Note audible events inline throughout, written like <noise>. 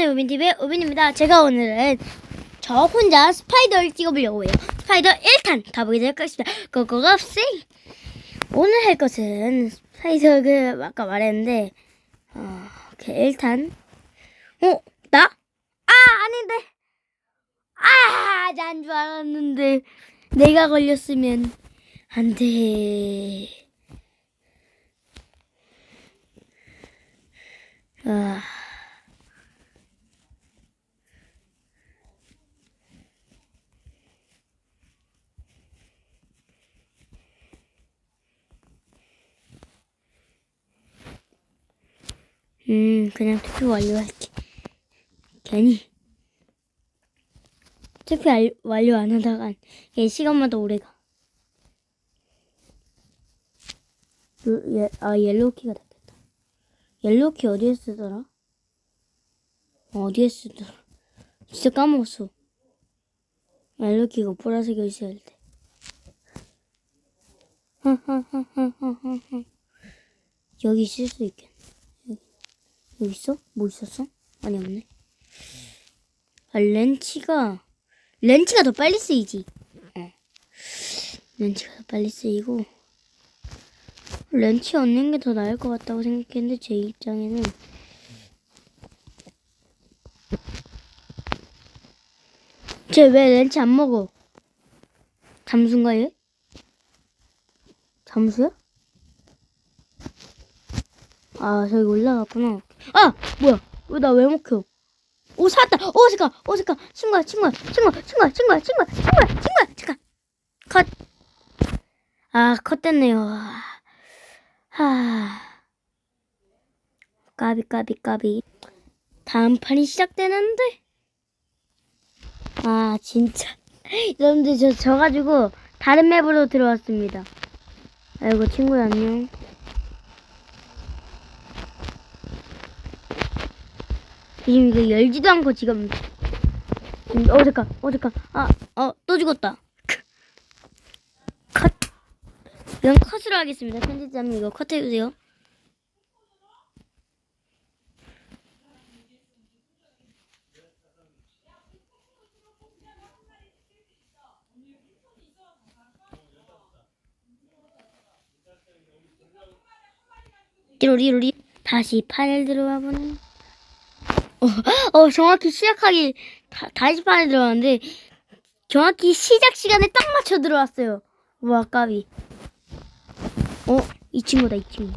안녕하세요 우빈TV의 우빈입니다. 제가 오늘은 저 혼자 스파이더를 찍어보려고 해요. 스파이더 1탄 가보게 하겠습니다. 고고고씨. 오늘 할 것은 스파이더 그 아까 말했는데 어, 오케이 1탄. 어? 나? 아 아닌데. 아 난 줄 알았는데. 내가 걸렸으면 안돼 아 음, 그냥 투표 완료할게. 괜히. 투표 알- 완료 안 하다간, 얘 시간마다 오래 가. 요- 예, 아, 옐로우 키가 됐겠다. 옐로우 키 어디에 쓰더라? 어, 어디에 쓰더라? 진짜 까먹었어. 옐로우 키가 보라색이 있어야 할 때. <laughs> 여기 있을 수 있겠네. 여기 있어? 뭐 있었어? 아니 없네. 아 렌치가 렌치가 더 빨리 쓰이지. 어. 렌치가 더 빨리 쓰이고 렌치 얻는 게 더 나을 것 같다고 생각했는데 제 입장에는 쟤 왜 렌치 안 먹어? 잠수인가 얘? 잠수야? 아 저기 올라갔구나. 아 뭐야? 왜 나 왜 먹혀? 오 살았다. 오 잠깐. 오 잠깐. 친구야 친구야 친구야 친구야 친구야 친구야 친구야 친구야 잠깐. 컷. 아컷 됐네요. 하. 까비 까비 까비. 다음 판이 시작되는데. 아 진짜. <laughs> 여러분들 저 져가지고 다른 맵으로 들어왔습니다. 아이고 친구야 안녕. 지금 이거 열지도 않고 지금. 지금- 어 잠깐 어 잠깐. 아어 또 죽었다. 컷. 이건 컷으로 하겠습니다. 편집자님 이거 컷 해주세요. 띠로리로리. 다시 판을 들어와 보는 어, <laughs> 어, 정확히 시작하기 다, 다시 판에 들어왔는데 정확히 시작 시간에 딱 맞춰 들어왔어요. 와 까비. 어, 이 친구다 이 친구.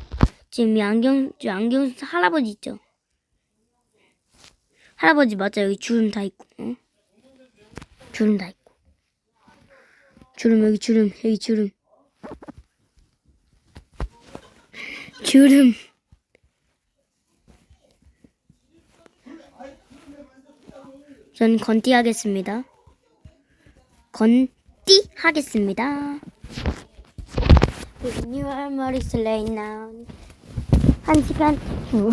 지금 이 안경 저 안경 쓴 할아버지 있죠. 할아버지 맞아 여기 주름 다 있고. 어? 주름 다 있고. 주름 여기 주름 여기 주름. <laughs> 주름. 전 건띠 하겠습니다. 건띠 하겠습니다. New Armory Slay now. 한 시간 후,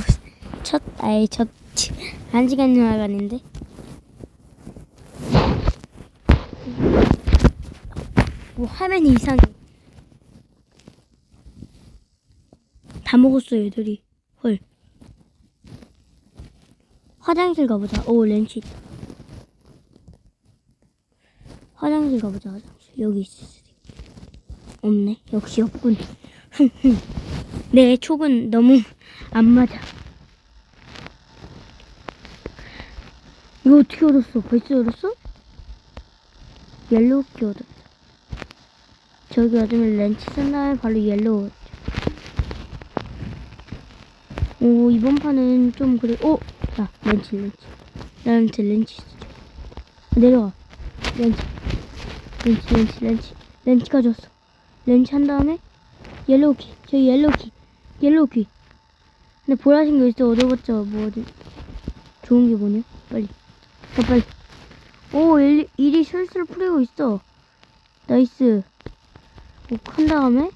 첫 아예 첫 한 시간 나가는데. 뭐 화면이 이상해. 다 먹었어 애들이. 헐. 화장실 가보자. 오 렌치 있다. 화장실 가보자. 화장실. 여기 있을 수도 있겠다. 없네. 역시 없군. 내 촉은 너무 안 맞아. 이거 어떻게 얻었어? 벌써 얻었어? 옐로우 키 얻었다. 저기 얻으면 렌치 쓴 다음에 바로 옐로우 얻죠. 오 이번 판은 좀 그래. 오! 자 렌치 렌치. 나한테 렌치 쓰죠. 내려와. 렌치 렌치 렌치 렌치. 렌치 가져왔어. 렌치 한 다음에 옐로우 키. 저기 옐로우 키. 옐로우 키. 근데 보라색 거 있어. 얻어봤자 뭐 어디. 좋은 게 뭐냐? 빨리. 더 빨리. 오 일이, 일이 술술 풀리고 있어. 나이스. 오한 다음에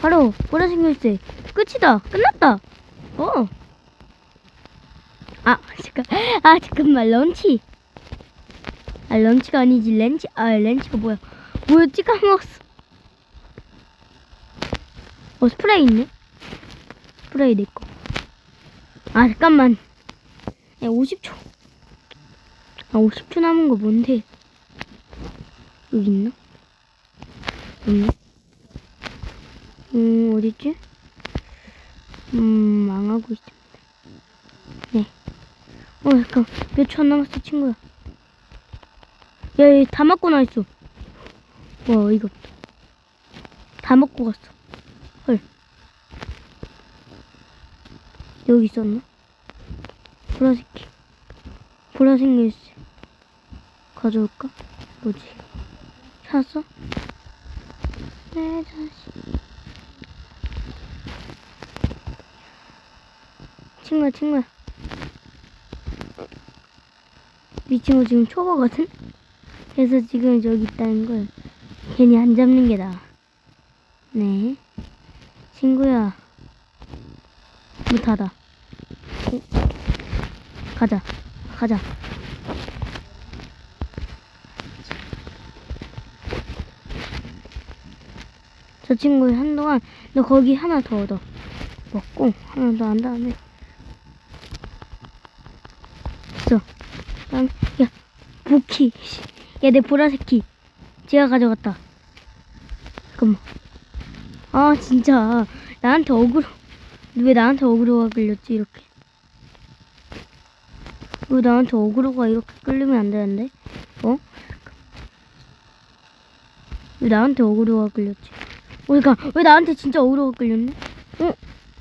바로 보라색 열쇠 끝이다. 끝났다. 어. 아, <laughs> 잠깐. 아, 잠깐만. 런치. 아, 런치가 아니지. 렌치. 아, 렌치가 뭐야. 뭐였지? 까먹었어. 어, 스프레이 있네. 스프레이 내 거. 아, 잠깐만. 야, 50초. 아, 50초 남은 거 뭔데? 여기 있나? 없네. 음, 어딨지? 음, 망하고 있습니다. 네. 어, 잠깐. 몇초안 남았어, 친구야. 야, 얘다 맞고 나 있어. 와, 이거. 다 먹고 갔어. 헐. 여기 있었나? 보라색 키. 보라색 열쇠. 가져올까? 뭐지? 찾았어? 내 자식. 친구야, 친구야. 이 친구 지금 초보거든? 그래서 지금 저기 있다는 걸 괜히 안 잡는 게 나아. 네. 친구야. 문 닫아. 어? 가자. 가자. 저 친구 한동안 너 거기 하나 더 얻어. 먹고 하나 더 한 다음에 있어. 야 보키. 야내 보라색 키. 제가 가져갔다. 잠깐만. 아 진짜 나한테 억울로 왜 나한테 억울로가 끌렸지 이렇게 왜 나한테 억울로가 이렇게 끌리면 안 되는데 어? 왜 나한테 억울로가 끌렸지 어, 그러니까 왜 나한테 진짜 억울로가 끌렸네 어?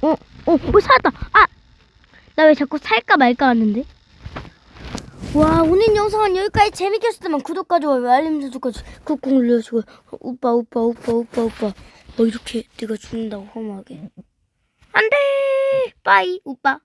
어? 어? 어 살았다 아! 나 왜 자꾸 살까 말까 하는데 와 오늘 영상은 여기까지. 재밌겠으면 구독과 좋아요 알림 설정까지 꾹꾹 눌러주고 오빠 오빠 오빠 오빠 오빠. 뭐 이렇게 내가 죽는다고 허무하게. 안돼! 빠이 오빠